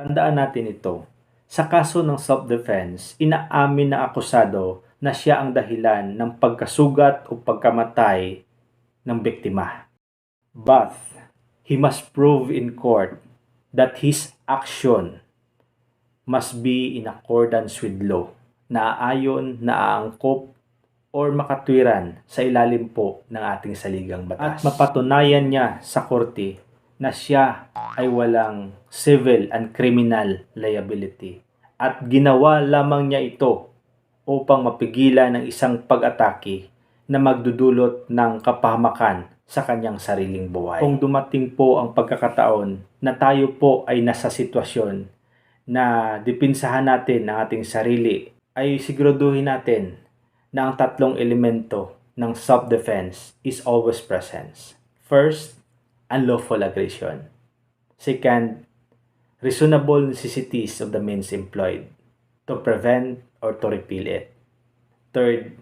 Tandaan natin ito. Sa kaso ng self-defense, inaamin na akusado na siya ang dahilan ng pagkasugat o pagkamatay ng biktima. But, he must prove in court that his action must be in accordance with law, naaayon, naaangkop, or makatwiran sa ilalim po ng ating saligang batas. At mapatunayan niya sa korte na siya ay walang civil and criminal liability. At ginawa lamang niya ito upang mapigilan ng isang pag-atake na magdudulot ng kapahamakan sa kanyang sariling buhay. Kung dumating po ang pagkakataon na tayo po ay nasa sitwasyon na dipinsahan natin ang ating sarili, ay siguraduhin natin na ang tatlong elemento ng self-defense is always present. First, unlawful aggression. Second, reasonable necessities of the means employed to prevent or to repeal it. Third,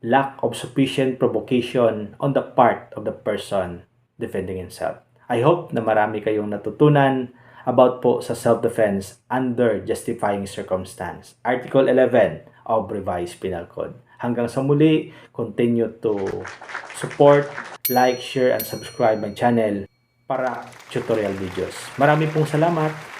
lack of sufficient provocation on the part of the person defending himself. I hope na marami kayong natutunan about po sa self-defense under justifying circumstance. Article 11 of Revised Penal Code. Hanggang sa muli, continue to support, like, share, and subscribe my channel para tutorial videos. Marami pong salamat!